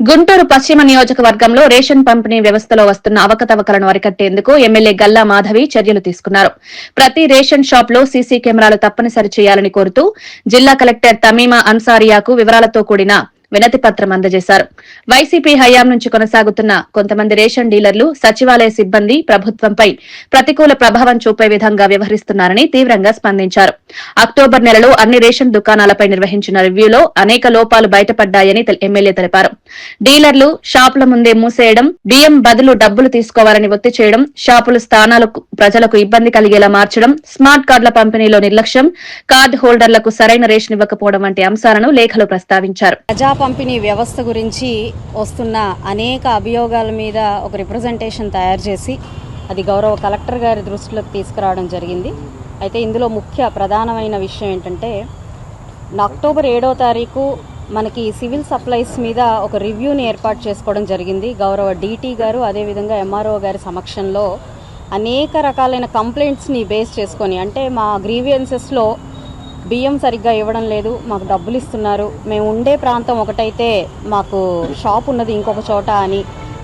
గుంటూరు పశ్చిమ నియోజకవర్గంలో రేషన్ పంపిణీ వ్యవస్థలో వస్తున్న అవకతవకలను అరికట్టేందుకు ఎమ్మెల్యే గల్లా మాధవి చర్యలు తీసుకున్నారు. ప్రతి రేషన్ షాప్లో సీసీ కెమెరాలు తప్పనిసరి చేయాలని కోరుతూ జిల్లా కలెక్టర్ తమీమా అన్సారియాకు వివరాలతో కూడిన వినతి పత్రం అందజేశారు. వైసీపీ హయాం నుంచి కొనసాగుతున్న కొంతమంది రేషన్ డీలర్లు సచివాలయ సిబ్బంది ప్రభుత్వంపై ప్రతికూల ప్రభావం చూపే విధంగా వ్యవహరిస్తున్నారని తీవ్రంగా స్పందించారు. అక్టోబర్ నెలలో అన్ని రేషన్ దుకాణాలపై నిర్వహించిన రివ్యూలో అనేక లోపాలు బయటపడ్డాయని ఎమ్మెల్యే తెలిపారు. డీలర్లు షాపుల ముందే మూసేయడం బియ్యం బదులు డబ్బులు తీసుకోవాలని ఒత్తి చేయడం షాపుల స్థానాలకు ప్రజలకు ఇబ్బంది కలిగేలా మార్చడం స్మార్ట్ కార్డుల పంపిణీలో నిర్లక్ష్యం కార్డు హోల్డర్లకు సరైన రేషన్ ఇవ్వకపోవడం వంటి అంశాలను లేఖలో ప్రస్తావించారు. ప్రజా పంపిణీ వ్యవస్థ గురించి వస్తున్న అనేక అభియోగాల మీద ఒక రిప్రజెంటేషన్ తయారు చేసి అది గౌరవ కలెక్టర్ గారి దృష్టిలోకి తీసుకురావడం జరిగింది. అయితే ఇందులో ముఖ్య ప్రధానమైన విషయం ఏంటంటే అక్టోబర్ ఏడో తారీఖు మనకి సివిల్ సప్లైస్ మీద ఒక రివ్యూని ఏర్పాటు చేసుకోవడం జరిగింది. గౌరవ డీటీ గారు అదేవిధంగా ఎంఆర్ఓ గారి సమక్షంలో అనేక రకాలైన కంప్లైంట్స్ని బేస్ చేసుకొని అంటే మా గ్రీవియన్సెస్లో బియ్యం సరిగ్గా ఇవ్వడం లేదు మాకు డబ్బులు ఇస్తున్నారు. మేము ఉండే ప్రాంతం ఒకటైతే మాకు షాప్ ఉన్నది ఇంకొక చోట అని.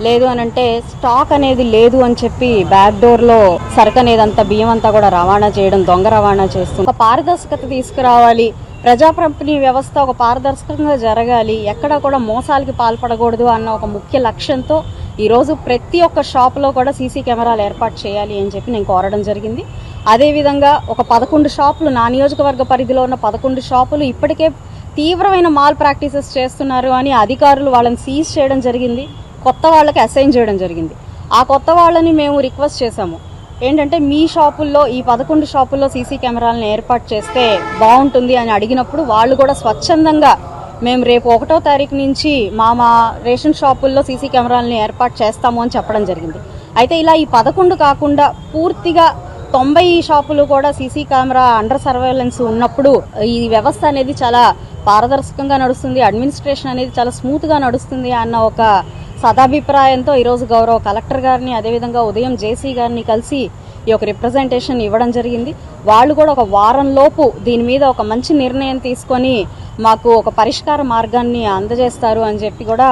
లేదు అని అంటే స్టాక్ అనేది లేదు అని చెప్పి బ్యాక్ డోర్లో సరుకు అనేది అంతా బియ్యం అంతా కూడా రవాణా చేయడం దొంగ రవాణా చేస్తుంది. ఒక పారదర్శకత తీసుకురావాలి. ప్రజా పంపిణీ వ్యవస్థ ఒక పారదర్శకంగా జరగాలి. ఎక్కడ కూడా మోసాలకి పాల్పడకూడదు అన్న ఒక ముఖ్య లక్ష్యంతో ఈరోజు ప్రతి ఒక్క షాప్లో కూడా సీసీ కెమెరాలు ఏర్పాటు చేయాలి అని చెప్పి నేను కోరడం జరిగింది. అదేవిధంగా ఒక పదకొండు షాపులు నా నియోజకవర్గ పరిధిలో ఉన్న పదకొండు షాపులు ఇప్పటికే తీవ్రమైన మాల్ ప్రాక్టీసెస్ చేస్తున్నారు అని అధికారులు వాళ్ళని సీజ్ చేయడం జరిగింది కొత్త వాళ్ళకి అసైన్ చేయడం జరిగింది. ఆ కొత్త వాళ్ళని మేము రిక్వెస్ట్ చేశాము. ఏంటంటే మీ షాపుల్లో ఈ పదకొండు షాపుల్లో సీసీ కెమెరాలను ఏర్పాటు చేస్తే బాగుంటుంది అని అడిగినప్పుడు వాళ్ళు కూడా స్వచ్ఛందంగా మేము రేపు ఒకటో తారీఖు నుంచి మా మా రేషన్ షాపుల్లో సీసీ కెమెరాలని ఏర్పాటు చేస్తాము అని చెప్పడం జరిగింది. అయితే ఇలా ఈ పదకొండు కాకుండా పూర్తిగా తొంభై షాపులు కూడా సీసీ కెమెరా అండర్ సర్వేలెన్స్ ఉన్నప్పుడు ఈ వ్యవస్థ అనేది చాలా పారదర్శకంగా నడుస్తుంది అడ్మినిస్ట్రేషన్ అనేది చాలా స్మూత్గా నడుస్తుంది అన్న ఒక సదాభిప్రాయంతో ఈరోజు గౌరవ కలెక్టర్ గారిని అదేవిధంగా ఉదయం జేసీ గారిని కలిసి ఈ యొక్క రిప్రజెంటేషన్ ఇవ్వడం జరిగింది. వాళ్ళు కూడా ఒక వారం లోపు దీని మీద ఒక మంచి నిర్ణయం తీసుకొని మాకు ఒక పరిష్కార మార్గాన్ని అందజేస్తారు అని చెప్పి కూడా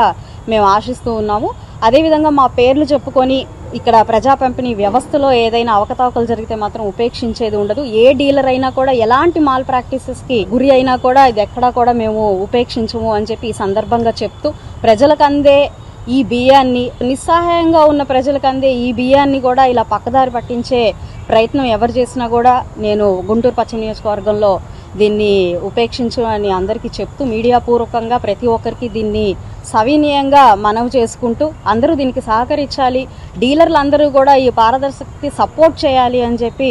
మేము ఆశిస్తూ ఉన్నాము. అదేవిధంగా మా పేర్లు చెప్పుకొని ఇక్కడ ప్రజా పంపిణీ వ్యవస్థలో ఏదైనా అవకతవకలు జరిగితే మాత్రం ఉపేక్షించేది ఉండదు. ఏ డీలర్ అయినా కూడా ఎలాంటి మాల్ ప్రాక్టీసెస్కి గురి అయినా కూడా ఇది ఎక్కడా కూడా మేము ఉపేక్షించము అని చెప్పి ఈ సందర్భంగా చెప్తూ ప్రజలకు అందే ఈ బియ్యాన్ని నిస్సహాయంగా ఉన్న ప్రజలకు అందే ఈ బియ్యాన్ని కూడా ఇలా పక్కదారి పట్టించే ప్రయత్నం ఎవరు చేసినా కూడా నేను గుంటూరు పశ్చిమ నియోజకవర్గంలో దీన్ని ఉపేక్షించు అని అందరికీ చెప్తూ మీడియా పూర్వకంగా ప్రతి ఒక్కరికి దీన్ని సవినీయంగా మనవి చేసుకుంటూ అందరూ దీనికి సహకరించాలి. డీలర్లు అందరూ కూడా ఈ పారదర్శకతకి సపోర్ట్ చేయాలి అని చెప్పి